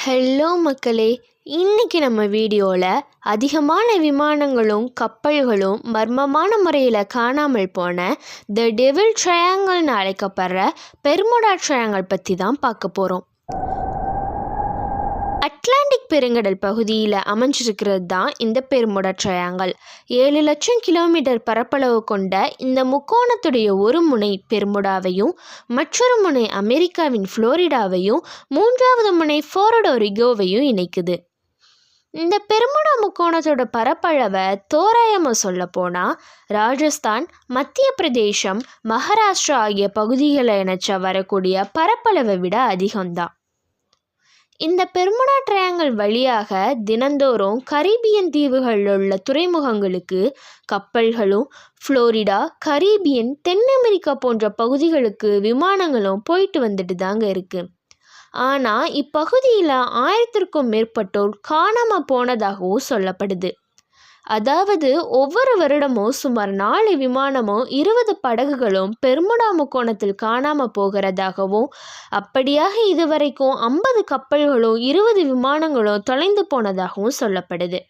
Hello மக்களே இன்னைக்கு நம்ம வீடியோவில் அதிகமான விமானங்களும் கப்பல்களும் மர்மமான முறையில் காணாமல் போன த டெவில் ட்ரையாங்கல்னு அழைக்கப்படுற பெர்முடா ட்ரையாங்கல் பற்றி தான் பார்க்க போகிறோம் அட்லாண்டிக் பெருங்கடல் பகுதியில் அமைஞ்சிருக்கிறது தான் இந்த பெருமுட ட்ரையாங்கல் ஏழு லட்சம் கிலோமீட்டர் பரப்பளவு கொண்ட இந்த முக்கோணத்துடைய ஒரு முனை பெருமுடாவையும் மற்றொரு முனை அமெரிக்காவின் ஃப்ளோரிடாவையும் மூன்றாவது முனை ஃபோரடோரிகோவையும் இணைக்குது. இந்த பெருமுடா முக்கோணத்தோட பரப்பளவை தோராயமாக சொல்ல போனால் ராஜஸ்தான் மத்திய பிரதேசம் மகாராஷ்டிரா ஆகிய பகுதிகளை இணைச்சா வரக்கூடிய பரப்பளவை விட அதிகம்தான். இந்த பெர்முடா ட்ரையாங்கல் வழியாக தினந்தோறும் கரீபியன் தீவுகளில் உள்ள துறைமுகங்களுக்கு கப்பல்களும் ஃப்ளோரிடா கரீபியன் தென் அமெரிக்கா போன்ற பகுதிகளுக்கு விமானங்களும் போயிட்டு வந்துட்டு தாங்க இருக்குது ஆனால் இப்பகுதியில் ஆயிரத்திற்கும் மேற்பட்டோர் காணாமல் போனதாகவும் சொல்லப்படுது. அதாவது ஒவ்வொரு வருடமும் சுமார் நாலு விமானமும் இருபது படகுகளும் பெர்முடா முக்கோணத்தில் காணாமல் போகிறதாகவும் அப்படியாக இதுவரைக்கும் ஐம்பது கப்பல்களும் இருபது விமானங்களும் தொலைந்து போனதாகவும் சொல்லப்படுது.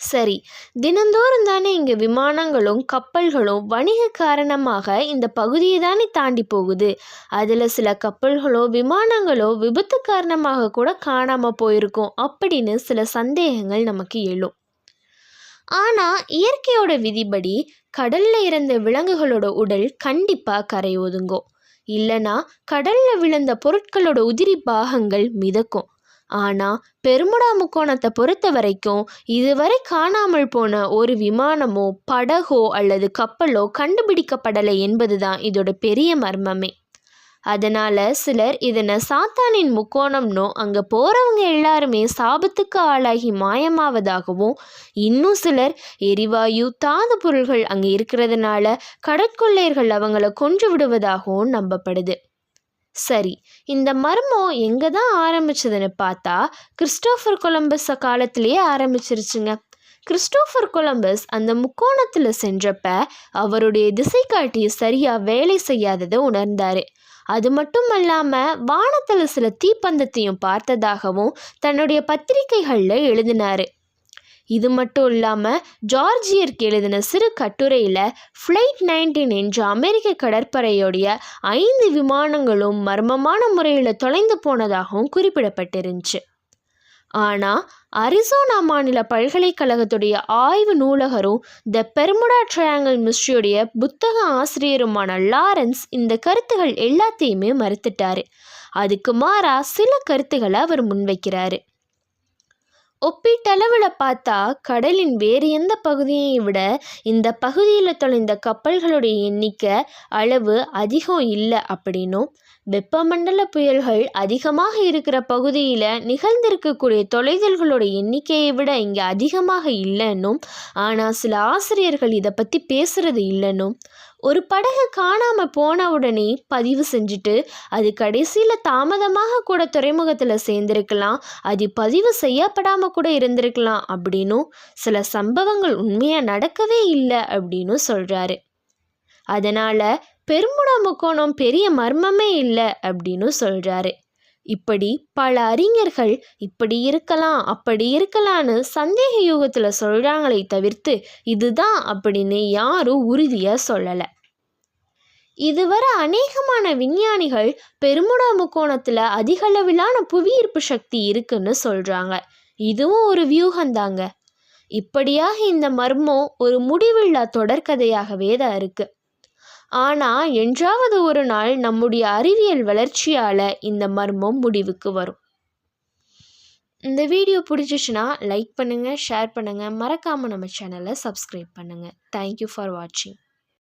சரி தினந்தோறும் தானே இங்கே விமானங்களும் கப்பல்களும் வணிக காரணமாக இந்த பகுதியை தானே தாண்டி போகுது. அதில் சில கப்பல்களோ விமானங்களோ விபத்து காரணமாக கூட காணாமல் போயிருக்கும் அப்படின்னு சில சந்தேகங்கள் நமக்கு எழும். ஆனால் இயற்கையோட விதிப்படி கடலில் இறந்த விலங்குகளோட உடல் கண்டிப்பாக கரை ஒதுங்கும். இல்லைனா கடலில் விழுந்த பொருட்களோட உதிரி பாகங்கள் மிதக்கும். ஆனால் பெருமுடா முக்கோணத்தை பொறுத்த வரைக்கும் இதுவரை காணாமல் போன ஒரு விமானமோ படகோ அல்லது கப்பலோ கண்டுபிடிக்கப்படலை என்பதுதான் இதோட பெரிய மர்மமே. அதனால் சிலர் இதனை சாத்தானின் முக்கோணம்னோ அங்கே போகிறவங்க எல்லாருமே சாபத்துக்கு ஆளாகி மாயமாவதாகவும் இன்னும் சிலர் எரிவாயு தாது பொருள்கள் அங்கே இருக்கிறதுனால கடற்கொள்ளையர்கள் அவங்கள கொன்று விடுவதாகவும் நம்பப்படுது. சரி இந்த மர்மம் எங்கே தான் ஆரம்பிச்சதுன்னு பார்த்தா கிறிஸ்டோஃபர் கொலம்பஸ் காலத்திலேயே ஆரம்பிச்சிருச்சுங்க. கிறிஸ்டோஃபர் கொலம்பஸ் அந்த முக்கோணத்தில் சென்றப்ப அவருடைய திசைக்காட்டி சரியாக வேலை செய்யாததை உணர்ந்தார். அது மட்டும் அல்லாமல் வானத்தில் சில தீப்பந்தத்தையும் பார்த்ததாகவும் தன்னுடைய பத்திரிகைகளில் எழுதினார். இது மட்டும் இல்லாமல் ஜார்ஜியருக்கு எழுதின சிறு கட்டுரையில் ஃப்ளைட் நைன்டீன் என்ற அமெரிக்க கடற்படையுடைய ஐந்து விமானங்களும் மர்மமான முறையில் தொலைந்து போனதாகவும் குறிப்பிடப்பட்டிருந்துச்சு. ஆனால் அரிசோனா மாநில பல்கலைக்கழகத்துடைய ஆய்வு நூலகரும் த பெர்முடா ட்ரையாங்கிள் மிஸ்ட்ரியுடைய புத்தக ஆசிரியருமான லாரன்ஸ் இந்த கருத்துகள் எல்லாத்தையுமே மறுத்துட்டாரு. அதுக்கு மாறாக சில கருத்துக்களை அவர் முன்வைக்கிறாரு. ஒப்பீட்டளவில் பார்த்தா கடலின் வேறு எந்த பகுதியை விட இந்த பகுதியில் தொலைந்த கப்பல்களுடைய எண்ணிக்கை அளவு அதிகம் இல்லை அப்படின்னும். வெப்பமண்டல புயல்கள் அதிகமாக இருக்கிற பகுதியில் நிகழ்ந்திருக்கக்கூடிய தொலைதல்களோட எண்ணிக்கையை விட இங்கே அதிகமாக இல்லைன்னும். ஆனால் சில ஆசிரியர்கள் இதை பற்றி பேசுறது இல்லைன்னும். ஒரு படகு காணாமல் போன உடனே பதிவு செஞ்சுட்டு அது கடைசியில் தாமதமாக கூட துறைமுகத்தில் சேர்ந்திருக்கலாம். அது பதிவு செய்யப்படாமல் கூட இருந்திருக்கலாம் அப்படின்னும் சில சம்பவங்கள் உண்மையாக நடக்கவே இல்லை அப்படின்னும் சொல்கிறாரு அதனால் பெருமுட முக்கோணம் பெரிய மர்மமே இல்லை அப்படின்னு சொல்கிறாரு இப்படி பல அறிஞர்கள் இப்படி இருக்கலாம் அப்படி இருக்கலான்னு சந்தேக யூகத்தில் சொல்கிறாங்களே தவிர்த்து இதுதான் அப்படின்னு யாரும் உறுதியாக சொல்லலை. இதுவரை அநேகமான விஞ்ஞானிகள் பெருமுடா முக்கோணத்தில் அதிகளவிலான புவியீர்ப்பு சக்தி இருக்குன்னு சொல்கிறாங்க இதுவும் ஒரு வியூகந்தாங்க இப்படியாக இந்த மர்மம் ஒரு முடிவில்லா தொடர்கதையாகவே தான் இருக்குது ஆனால் என்றாவது ஒரு நாள் நம்முடைய அறிவியல் வளர்ச்சியால் இந்த மர்மம் முடிவுக்கு வரும். இந்த வீடியோ பிடிச்சிச்சுன்னா லைக் பண்ணுங்கள் ஷேர் பண்ணுங்கள் மறக்காமல் நம்ம சேனலை சப்ஸ்கிரைப் பண்ணுங்கள் தேங்க்யூ ஃபார் வாட்சிங்